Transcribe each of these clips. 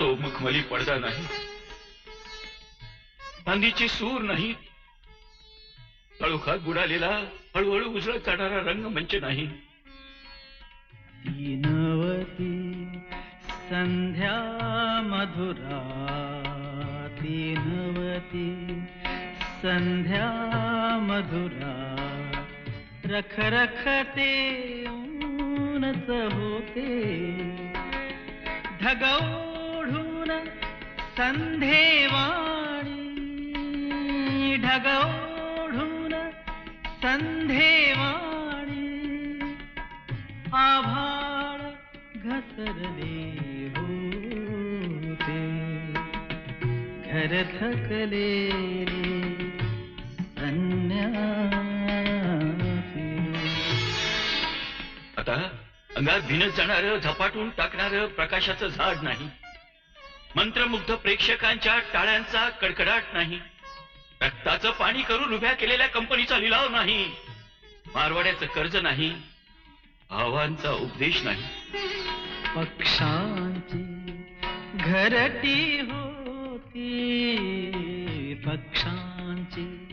तो मखमली पडदा नाही. चांदीचे सूर नाही. काळोखात बुडालेला हळूहळू उजळत जाणारा रंगमंच म्हणजे नाही. तीनवती संध्या मधुरा तीनवती संध्या मधुरा रख रखते ऊनच होते. ढगौढून संधेवाणी ढगौढून संधेवाणी आभाळ घसरले होते. घर थकले आता अंगात भिनत जाणार झपाटून टाकणार प्रकाशाचं झाड नाही. मंत्रमुग्ध प्रेक्षकांच्या टाळ्यांचा कडकडाट नाही. रक्ताचं पाणी करून उभ्या केलेल्या कंपनीचा लिलाव नाही. मारवाड्याचं कर्ज नाही. भावांचा उपदेश नाही. पक्षांची घरटी होती. पक्षांची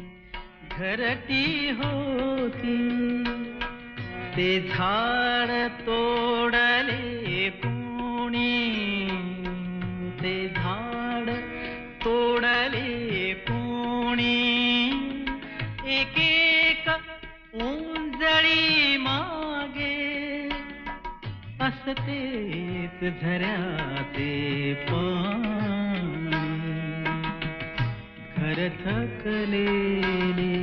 घरटी होती. ते झाड तोडा तोडले कोणी एक एक उंजळी मागे. असतेच झऱ्याचे पाणी घर थकलेले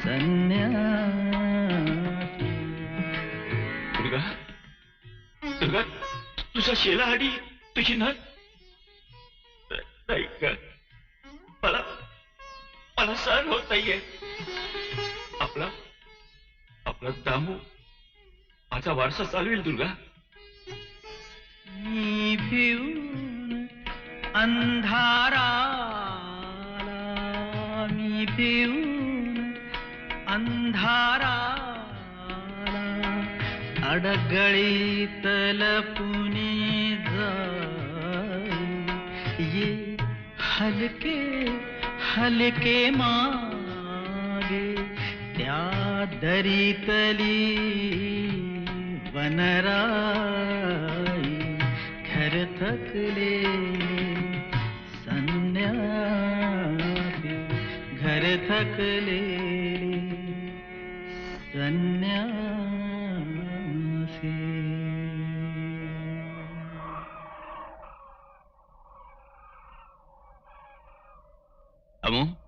संन्यासी. दुर्गा दुर्गा तुझा शेला आडी तुझी न सहन होत नाहीये. आपला आपला दामू माझा वारसा चालवेल दुर्गा. मी पिऊन अंधारा मी पिऊन अंधारा अडगळीत लपुनी जा ये हलके हलके मागे त्या दरीतली वनराई घर थकले संन्यासी घर थकले संन्यासी. Ah अमो